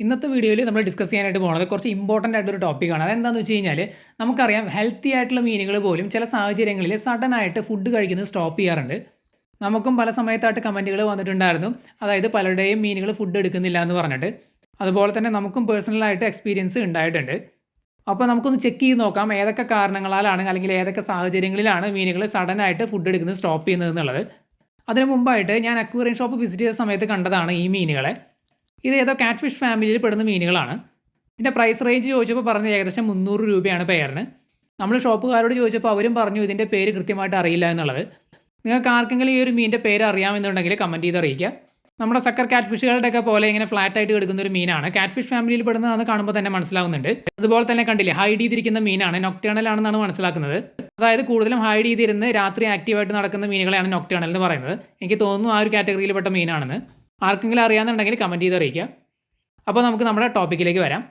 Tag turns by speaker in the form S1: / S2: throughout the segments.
S1: ഇന്നത്തെ വീഡിയോയിൽ നമ്മൾ ഡിസ്കസ് ചെയ്യാനായിട്ട് പോകുന്നത് കുറച്ച് ഇമ്പോർട്ടന്റ് ആയിട്ടൊരു ടോപ്പിക്കാണ് അതെന്താണെന്ന് വെച്ച് കഴിഞ്ഞാൽ നമുക്കറിയാം ഹെൽത്തി ആയിട്ടുള്ള മീനുകൾ പോലും ചില സാഹചര്യങ്ങളിൽ സഡൻ ആയിട്ട് ഫുഡ് കഴിക്കുന്നത് സ്റ്റോപ്പ് ചെയ്യാറുണ്ട്. നമുക്കും പല സമയത്തായിട്ട് കമന്റുകൾ വന്നിട്ടുണ്ടായിരുന്നു. അതായത് പലരുടെയും മീനുകൾ ഫുഡ് എടുക്കുന്നില്ല എന്ന് പറഞ്ഞിട്ട്. അതുപോലെ തന്നെ നമുക്കും പേഴ്സണലായിട്ട് എക്സ്പീരിയൻസ് ഉണ്ടായിട്ടുണ്ട്. അപ്പോൾ നമുക്കൊന്ന് ചെക്ക് ചെയ്ത് നോക്കാം ഏതൊക്കെ കാരണങ്ങളാലാണ് അല്ലെങ്കിൽ ഏതൊക്കെ സാഹചര്യങ്ങളിലാണ് മീനുകൾ സഡൻ ആയിട്ട് ഫുഡ് എടുക്കുന്നത് സ്റ്റോപ്പ് ചെയ്യുന്നത് എന്നുള്ളത്. അതിനു മുമ്പായിട്ട് ഞാൻ അക്വേറിയം ഷോപ്പ് വിസിറ്റ് ചെയ്ത സമയത്ത് കണ്ടതാണ് ഈ മീനുകളെ. ഇത് ഏതോ കാറ്റ് ഫിഷ് ഫാമിലിയിൽ പെടുന്ന മീനുകളാണ്. ഇതിന്റെ പ്രൈസ് റേഞ്ച് ചോദിച്ചപ്പോൾ പറഞ്ഞത് ഏകദേശം മുന്നൂറ് രൂപയാണ് പെയറിന് നമ്മൾ ഷോപ്പുകാരോട് ചോദിച്ചപ്പോൾ അവരും പറഞ്ഞു ഇതിന്റെ പേര് കൃത്യമായിട്ട് അറിയില്ല എന്നുള്ളത്. നിങ്ങൾക്ക് ആർക്കെങ്കിലും ഈ ഒരു മീനിന്റെ പേര് അറിയാമെന്നുണ്ടെങ്കിൽ കമന്റ് ചെയ്ത് അറിയിക്കുക. നമ്മുടെ സക്കർ കാറ്റ് ഫിഷുകളുടെയൊക്കെ പോലെ ഇങ്ങനെ ഫ്ലാറ്റ് ആയിട്ട് കിടക്കുന്ന ഒരു മീനാണ്. കാറ്റ് ഫിഷ് ഫാമിലിയിൽ പെടുന്നതാണെന്ന് കാണുമ്പോൾ തന്നെ മനസ്സിലാവുന്നുണ്ട്. അതുപോലെ തന്നെ കണ്ടില്ലേ ഹൈഡ് ചെയ്തിരിക്കുന്ന മീനാണ്. നൊക്ടേണൽ ആണെന്നാണ് മനസ്സിലാക്കുന്നത്. അതായത് കൂടുതലും ഹൈഡ് ചെയ്തിരുന്ന് രാത്രി ആക്റ്റീവായിട്ട് നടക്കുന്ന മീനുകളെയാണ് നൊക്ടേണൽ എന്ന് പറയുന്നത്. എനിക്ക് തോന്നുന്നു ആ ഒരു കാറ്റഗറിയിൽപ്പെട്ട മീനാണെന്ന്. ആർക്കെങ്കിലും അറിയാമെന്നുണ്ടെങ്കിൽ കമന്റ് ചെയ്ത് അറിയിക്കുക. അപ്പോൾ നമുക്ക് നമ്മുടെ ടോപ്പിക്കിലേക്ക് വരാം.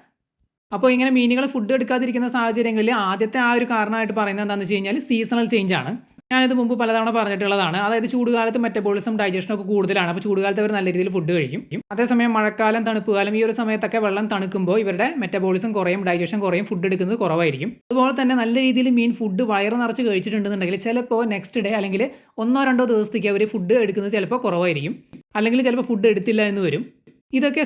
S1: അപ്പോൾ ഇങ്ങനെ മീനുകൾ ഫുഡ് എടുക്കാതിരിക്കുന്ന സാഹചര്യങ്ങളിൽ ആദ്യത്തെ ആ ഒരു കാരണമായിട്ട് പറയുന്നത് എന്താണെന്ന് വെച്ച് കഴിഞ്ഞാൽ സീസണൽ ചേഞ്ച് ആണ്. ഞാനിത് മുമ്പ് പലതവണ പറഞ്ഞിട്ടുള്ളതാണ്. അതായത് ചൂടുകാലത്ത് മെറ്റബോളിസം ഡൈജഷൻ ഒക്കെ കൂടുതലാണ്. അപ്പോൾ ചൂടുകാലത്ത് അവർ നല്ല രീതിയിൽ ഫുഡ് കഴിക്കും. അതേസമയം മഴക്കാലം തണുപ്പ് കാലം ഈ ഒരു സമയത്തൊക്കെ വെള്ളം തണുക്കുമ്പോൾ ഇവരുടെ മെറ്റബോളിസം കുറയും ഡൈജഷൻ കുറയും ഫുഡ് എടുക്കുന്നത് കുറവായിരിക്കും. അതുപോലെ തന്നെ നല്ല രീതിയിൽ മീൻ ഫുഡ് വയറ് നിറച്ച് കഴിച്ചിട്ടുണ്ടെന്നുണ്ടെങ്കിൽ ചിലപ്പോൾ നെക്സ്റ്റ് ഡേ അല്ലെങ്കിൽ ഒന്നോ രണ്ടോ ദിവസത്തേക്ക് അവർ ഫുഡ് എടുക്കുന്നത് ചിലപ്പോൾ കുറവായിരിക്കും. അല്ലെങ്കിൽ ചിലപ്പോൾ ഫുഡ് എടുത്തില്ല എന്ന് വരും. ഇതൊക്കെ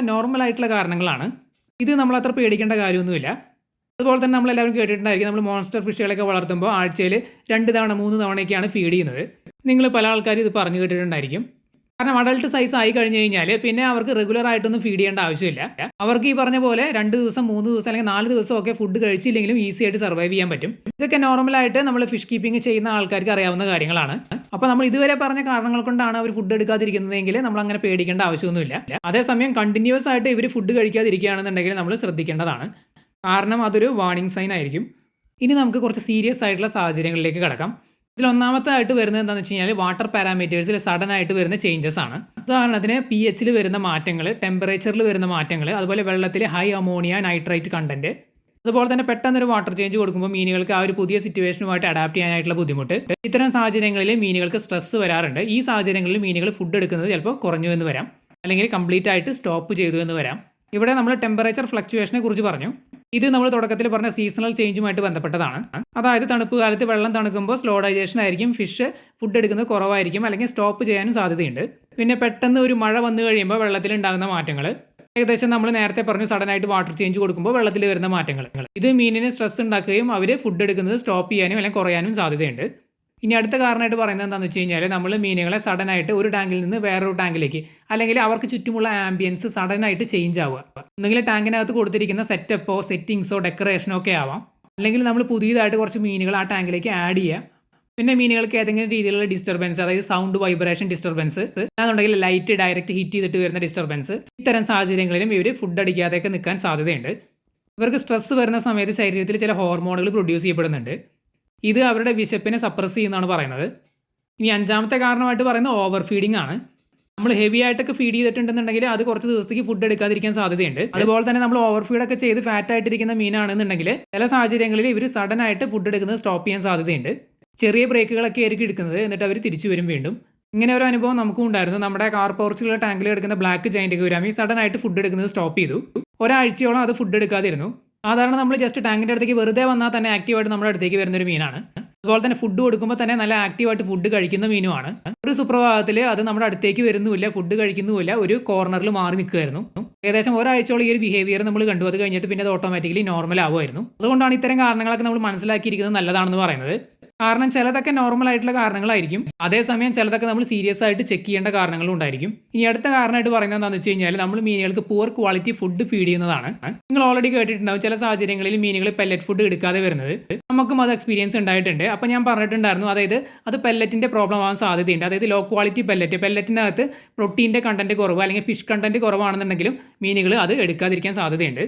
S1: നോർമൽ ആയിട്ടുള്ള കാരണങ്ങളാണ്. ഇത് നമ്മൾ അത്ര പേടിക്കേണ്ട കാര്യമൊന്നുമില്ല. അതുപോലെ തന്നെ നമ്മൾ എല്ലാവരും കേട്ടിട്ടുണ്ടായിരിക്കും നമ്മൾ മോൺസ്റ്റർ ഫിഷുകളൊക്കെ വളർത്തുമ്പോൾ ആഴ്ചയിൽ രണ്ട് തവണ മൂന്ന് തവണയൊക്കെയാണ് ഫീഡ് ചെയ്യുന്നത്. നിങ്ങൾ പല ആൾക്കാരും ഇത് പറഞ്ഞു കേട്ടിട്ടുണ്ടായിരിക്കും. കാരണം അഡൾട്ട് സൈസ് ആയി കഴിഞ്ഞു കഴിഞ്ഞാൽ പിന്നെ അവർക്ക് റെഗുലർ ആയിട്ടൊന്നും ഫീഡ് ചെയ്യേണ്ട ആവശ്യമില്ല. അവർക്ക് ഈ പറഞ്ഞ പോലെ രണ്ട് ദിവസം മൂന്ന് ദിവസം അല്ലെങ്കിൽ നാല് ദിവസം ഒക്കെ ഫുഡ് കഴിച്ചില്ലെങ്കിലും ഈസി ആയിട്ട് സർവൈവ് ചെയ്യാൻ പറ്റും. ഇതൊക്കെ നോർമലായിട്ട് നമ്മൾ ഫിഷ് കീപ്പിംഗ് ചെയ്യുന്ന ആൾക്കാർക്ക് അറിയാവുന്ന കാര്യങ്ങളാണ്. അപ്പോൾ നമ്മൾ ഇതുവരെ പറഞ്ഞ കാരണങ്ങൾ കൊണ്ടാണ് അവർ ഫുഡ് എടുക്കാതിരിക്കുന്നതെങ്കിൽ നമ്മൾ അങ്ങനെ പേടിക്കേണ്ട ആവശ്യമൊന്നുമില്ല. അതേസമയം കണ്ടിന്യൂസ് ആയിട്ട് ഇവർ ഫുഡ് കഴിക്കാതിരിക്കുകയാണെന്നുണ്ടെങ്കിൽ നമ്മൾ ശ്രദ്ധിക്കേണ്ടതാണ്. കാരണം അതൊരു വാർണിംഗ് സൈൻ ആയിരിക്കും. ഇനി നമുക്ക് കുറച്ച് സീരിയസ് ആയിട്ടുള്ള സാഹചര്യങ്ങളിലേക്ക് കിടക്കാം. ഇതിൽ ഒന്നാമത്തെ ആയിട്ട് വരുന്നത് എന്താണെന്ന് വെച്ച് കഴിഞ്ഞാൽ വാട്ടർ പാരാമീറ്റേഴ്സിൽ സഡൻ ആയിട്ട് വരുന്ന ചേഞ്ചസ് ആണ്. ഉദാഹരണത്തിന് പി എച്ചിൽ വരുന്ന മാറ്റങ്ങൾ ടെമ്പറേച്ചറിൽ വരുന്ന മാറ്റങ്ങൾ അതുപോലെ വെള്ളത്തിൽ ഹൈ അമോണിയ നൈട്രൈറ്റ് കണ്ടന്റ് അതുപോലെ തന്നെ പെട്ടെന്നൊരു വാട്ടർ ചേഞ്ച് കൊടുക്കുമ്പോൾ മീനുകൾക്ക് ആ ഒരു പുതിയ സിറ്റുവേഷനുമായിട്ട് അഡാപ്റ്റ് ചെയ്യാനായിട്ടുള്ള ബുദ്ധിമുട്ട്. ഇത്തരം സാഹചര്യങ്ങളിൽ മീനുകൾക്ക് സ്ട്രെസ് വരാറുണ്ട്. ഈ സാഹചര്യങ്ങളിൽ മീനുകൾ ഫുഡ് എടുക്കുന്നത് ചിലപ്പോൾ കുറഞ്ഞു എന്ന് വരാം. അല്ലെങ്കിൽ കംപ്ലീറ്റ് ആയിട്ട് സ്റ്റോപ്പ് ചെയ്തു എന്ന് വരാം. ഇവിടെ നമ്മൾ ടെമ്പറേച്ചർ ഫ്ലക്ച്വേഷനെ കുറിച്ച് പറഞ്ഞു. ഇത് നമ്മൾ തുടക്കത്തിൽ പറഞ്ഞ സീസണൽ ചേഞ്ചുമായിട്ട് ബന്ധപ്പെട്ടതാണ്. അതായത് തണുപ്പ് കാലത്ത് വെള്ളം തണുക്കുമ്പോൾ സ്ലോ ഡൈജഷൻ ആയിരിക്കും ഫിഷ് ഫുഡ് എടുക്കുന്നത് കുറവായിരിക്കും അല്ലെങ്കിൽ സ്റ്റോപ്പ് ചെയ്യാനും സാധ്യതയുണ്ട്. പിന്നെ പെട്ടെന്ന് ഒരു മഴ വന്നു കഴിയുമ്പോൾ വെള്ളത്തിൽ ഉണ്ടാകുന്ന മാറ്റങ്ങൾ ഏകദേശം നമ്മൾ നേരത്തെ പറഞ്ഞു സഡൻ ആയിട്ട് വാട്ടർ ചേഞ്ച് കൊടുക്കുമ്പോൾ വെള്ളത്തിൽ വരുന്ന മാറ്റങ്ങൾ ഇത് മീനിന് സ്ട്രെസ് ഉണ്ടാക്കുകയും അവർ ഫുഡ് എടുക്കുന്നത് സ്റ്റോപ്പ് ചെയ്യാനും അല്ലെങ്കിൽ കുറയാനും സാധ്യതയുണ്ട്. ഇനി അടുത്ത കാരണമായിട്ട് പറയുന്നത് എന്താണെന്ന് വെച്ച് കഴിഞ്ഞാൽ നമ്മൾ മീനുകളെ സഡൻ ആയിട്ട് ഒരു ടാങ്കിൽ നിന്ന് വേറൊരു ടാങ്കിലേക്ക് അല്ലെങ്കിൽ അവർക്ക് ചുറ്റുമുള്ള ആംബിയൻസ് സഡൻ ആയിട്ട് ചേഞ്ച് ആവുക. ഒന്നുകിൽ ടാങ്കിനകത്ത് കൊടുത്തിരിക്കുന്ന സെറ്റപ്പോ സെറ്റിങ്സോ ഡെക്കറേഷനോ ഒക്കെ ആവാം. അല്ലെങ്കിൽ നമ്മൾ പുതിയതായിട്ട് കുറച്ച് മീനുകൾ ആ ടാങ്കിലേക്ക് ആഡ് ചെയ്യുക. പിന്നെ മീനുകൾക്ക് ഏതെങ്കിലും രീതിയിലുള്ള ഡിസ്റ്റർബൻസ് അതായത് സൗണ്ട് വൈബ്രേഷൻ ഡിസ്റ്റർബൻസ് അല്ലാന്നുണ്ടെങ്കിൽ ലൈറ്റ് ഡയറക്റ്റ് ഹിറ്റ് ചെയ്തിട്ട് വരുന്ന ഡിസ്റ്റർബൻസ് ഇത്തരം സാഹചര്യങ്ങളിലും ഇവർ ഫുഡ് അടിക്കാതെയൊക്കെ നിൽക്കാൻ സാധ്യതയുണ്ട്. ഇവർക്ക് സ്ട്രെസ് വരുന്ന സമയത്ത് ശരീരത്തിൽ ചില ഹോർമോണുകൾ പ്രൊഡ്യൂസ് ചെയ്യപ്പെടുന്നുണ്ട്. ഇത് അവരുടെ വിശപ്പിനെ സപ്രസ് ചെയ്യുന്നതാണ് പറയുന്നത്. ഇനി അഞ്ചാമത്തെ കാരണമായിട്ട് പറയുന്നത് ഓവർ ഫീഡിംഗ് ആണ്. നമ്മൾ ഹെവി ആയിട്ടൊക്കെ ഫീഡ് ചെയ്തിട്ടുണ്ടെന്നുണ്ടെങ്കിൽ അത് കുറച്ച് ദിവസത്തേക്ക് ഫുഡ് എടുക്കാതിരിക്കാൻ സാധ്യതയുണ്ട്. അതുപോലെ തന്നെ നമ്മൾ ഓവർ ഫീഡ് ഒക്കെ ചെയ്ത് ഫാറ്റ് ആയിട്ടിരിക്കുന്ന മീനാണെന്നുണ്ടെങ്കിൽ ചില സാഹചര്യങ്ങളിൽ ഇവർ സഡൻ ആയിട്ട് ഫുഡ് എടുക്കുന്നത് സ്റ്റോപ്പ് ചെയ്യാൻ സാധ്യതയുണ്ട്. ചെറിയ ബ്രേക്കുകളൊക്കെ ആയിരിക്കും എടുക്കുന്നത് എന്നിട്ട് അവർ തിരിച്ചു വരും വീണ്ടും. ഇങ്ങനെ ഒരു അനുഭവം നമുക്കും ഉണ്ടായിരുന്നു. നമ്മുടെ കാർ പോർച്ചിലുള്ള ടാങ്കിൽ എടുക്കുന്ന ബ്ലാക്ക് ജൈന്റ് ഗുരാമി സഡൻ ആയിട്ട് ഫുഡ് എടുക്കുന്നത് സ്റ്റോപ്പ് ചെയ്തു. ഒരാഴ്ചയോളം അത് ഫുഡ് എടുക്കാതിരുന്നു. സാധാരണ നമ്മൾ ജസ്റ്റ് ടാങ്കിന്റെ അടുത്തേക്ക് വെറുതെ വന്നാൽ തന്നെ ആക്റ്റീവായിട്ട് നമ്മുടെ അടുത്തേക്ക് വരുന്ന ഒരു മീനാണ്. അതുപോലെ തന്നെ ഫുഡ് കൊടുക്കുമ്പോൾ തന്നെ നല്ല ആക്റ്റീവായിട്ട് ഫുഡ് കഴിക്കുന്ന മീനുമാണ് ഒരു സുപ്രഭാതത്തിൽ അത് നമ്മുടെ അടുത്തേക്ക് വരുന്നുമില്ല ഫുഡ് കഴിക്കുന്നുമില്ല ഒരു കോർണറിൽ മാറി നിൽക്കുമായിരുന്നു ഏകദേശം ഒരാഴ്ചയോളം ഈ ഒരു ബിഹേവിയർ നമ്മൾ കണ്ടു. അത് കഴിഞ്ഞിട്ട് പിന്നെ അത് ഓട്ടോമാറ്റിക്കലി നോർമൽ ആവുമായിരുന്നു. അതുകൊണ്ടാണ് ഇത്തരം കാരണങ്ങളൊക്കെ നമ്മൾ മനസ്സിലാക്കിയിരിക്കുന്നത് നല്ലതാണെന്ന് പറയുന്നത്. കാരണം ചിലതൊക്കെ നോർമൽ ആയിട്ടുള്ള കാരണങ്ങളായിരിക്കും. അതേസമയം ചിലതൊക്കെ നമ്മൾ സീരിയസ് ആയിട്ട് ചെക്ക് ചെയ്യേണ്ട കാരണങ്ങളും ഉണ്ടായിരിക്കും. ഇനി അടുത്ത കാരണമായിട്ട് പറയുന്നത് എന്താണെന്ന് വെച്ച് കഴിഞ്ഞാൽ നമ്മൾ മീനുകൾക്ക് പുവർ ക്വാളിറ്റി ഫുഡ് ഫീഡ് ചെയ്യുന്നതാണ്. നിങ്ങൾ ഓൾറെഡി കേട്ടിട്ടുണ്ടാവും ചില സാഹചര്യങ്ങളിൽ മീനുകൾ പെല്ലറ്റ് ഫുഡ് എടുക്കാതെ വരുന്നത്. നമുക്കും അത് എക്സ്പീരിയൻസ് ഉണ്ടായിട്ടുണ്ട്. അപ്പം ഞാൻ പറഞ്ഞിട്ടുണ്ടായിരുന്നു അതായത് അത് പെല്ലറ്റിന്റെ പ്രോബ്ലം ആവാൻ സാധ്യതയുണ്ട്. അതായത് ലോ ക്വാളിറ്റി പെല്ലറ്റ് പെല്ലറ്റിനകത്ത് പ്രോട്ടീന്റെ കണ്ടന്റ് കുറവ് അല്ലെങ്കിൽ ഫിഷ് കണ്ടന്റ് കുറവാണെന്നുണ്ടെങ്കിലും മീനുകൾ അത് എടുക്കാതിരിക്കാൻ സാധ്യതയുണ്ട്.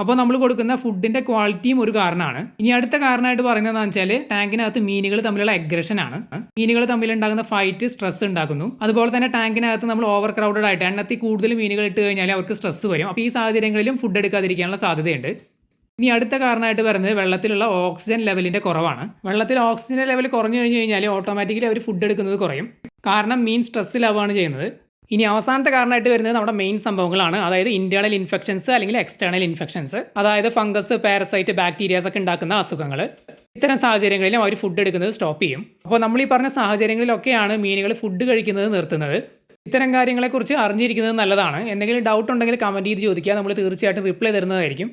S1: അപ്പോൾ നമ്മൾ കൊടുക്കുന്ന ഫുഡിന്റെ ക്വാളിറ്റിയും ഒരു കാരണമാണ്. ഇനി അടുത്ത കാരണമായിട്ട് പറയുന്നത് എന്താണെന്ന് വെച്ചാൽ ടാങ്കിനകത്ത് മീനുകൾ തമ്മിലുള്ള അഗ്രഷൻ ആണ്. മീനുകൾ തമ്മിൽ ഉണ്ടാകുന്ന ഫൈറ്റ് സ്ട്രെസ് ഉണ്ടാക്കുന്നു. അതുപോലെ തന്നെ ടാങ്കിനകത്ത് നമ്മൾ ഓവർ ക്രൗഡഡ് ആയിട്ട് എണ്ണത്തിൽ കൂടുതൽ മീനുകൾ ഇട്ട് കഴിഞ്ഞാൽ അവർക്ക് സ്ട്രെസ് വരും. അപ്പോൾ ഈ സാഹചര്യങ്ങളിലും ഫുഡ് എടുക്കാതിരിക്കാനുള്ള സാധ്യതയുണ്ട്. ഇനി അടുത്ത കാരണമായിട്ട് പറയുന്നത് വെള്ളത്തിലുള്ള ഓക്സിജൻ ലെവലിന്റെ കുറവാണ്. വെള്ളത്തിൽ ഓക്സിജൻ ലെവൽ കുറഞ്ഞു കഴിഞ്ഞ് കഴിഞ്ഞാൽ ഓട്ടോമാറ്റിക്കലി അവർ ഫുഡ് എടുക്കുന്നത് കുറയും. കാരണം മീൻ സ്ട്രെസ്സിലാവുകയാണ് ചെയ്യുന്നത്. ഇനി അവസാനത്തെ കാരണമായിട്ട് വരുന്നത് നമ്മുടെ മെയിൻ സംഭവങ്ങളാണ്. അതായത് ഇന്റേണൽ ഇൻഫെക്ഷൻസ് അല്ലെങ്കിൽ എക്സ്റ്റേണൽ ഇൻഫെക്ഷൻസ് അതായത് ഫംഗസ് പാരസൈറ്റ് ബാക്ടീരിയാസ് ഒക്കെ ഉണ്ടാക്കുന്ന അസുഖങ്ങൾ. ഇത്തരം സാഹചര്യങ്ങളിലും അവർ ഫുഡ് എടുക്കുന്നത് സ്റ്റോപ്പ് ചെയ്യും. അപ്പോൾ നമ്മൾ ഈ പറഞ്ഞ സാഹചര്യങ്ങളിലൊക്കെയാണ് മീനുകൾ ഫുഡ് കഴിക്കുന്നത് നിർത്തുന്നത്. ഇത്തരം കാര്യങ്ങളെക്കുറിച്ച് അറിഞ്ഞിരിക്കുന്നത് നല്ലതാണ്. എന്തെങ്കിലും ഡൗട്ട് ഉണ്ടെങ്കിൽ കമന്റ് ചെയ്ത് ചോദിക്കുക. നമ്മൾ തീർച്ചയായിട്ടും റിപ്ലൈ തരുന്നതായിരിക്കും.